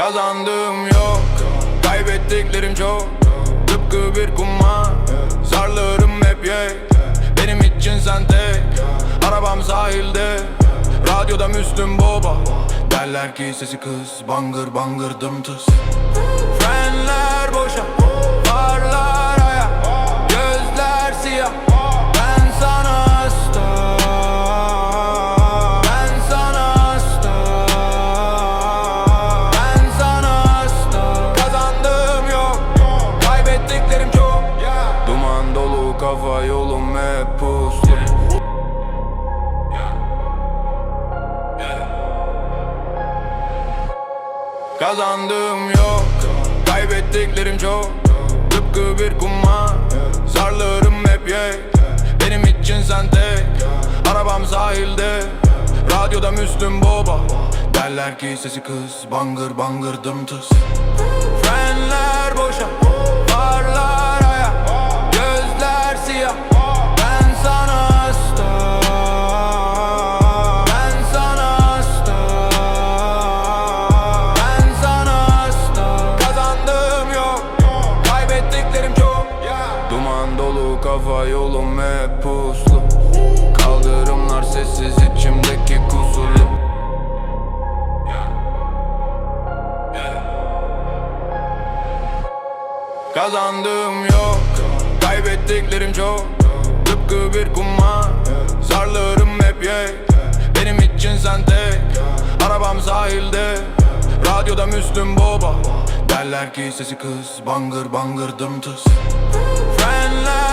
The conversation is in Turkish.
Kazandığım yok Kaybettiklerim çok. Tıpkı bir kumar Zarlarım hep yek. Benim için sen tek Arabam sahilde. Radyoda Müslüm Baba Derler ki sesi kız Bangır bangır dımtıs Kazandığım yok. Kaybettiklerim çok. Tıpkı bir kumar Zarlarım hep yek Benim için sen tek. Arabam sahilde. Radyoda Müslüm Baba Derler ki sesi kız. Bangır bangır dımtıs Frenler boşa dolu kafa yolum hep puslu. Kaldırımlar sessiz içimdeki kusurlu Kazandığım yok Kaybettiklerim çok. Tıpkı bir kumar Zarlarım hep yek. Benim için sen tek Arabam sahilde. Radyoda Müslüm Baba Derler ki sesi kız Bangır bangır dımtız. Friendler.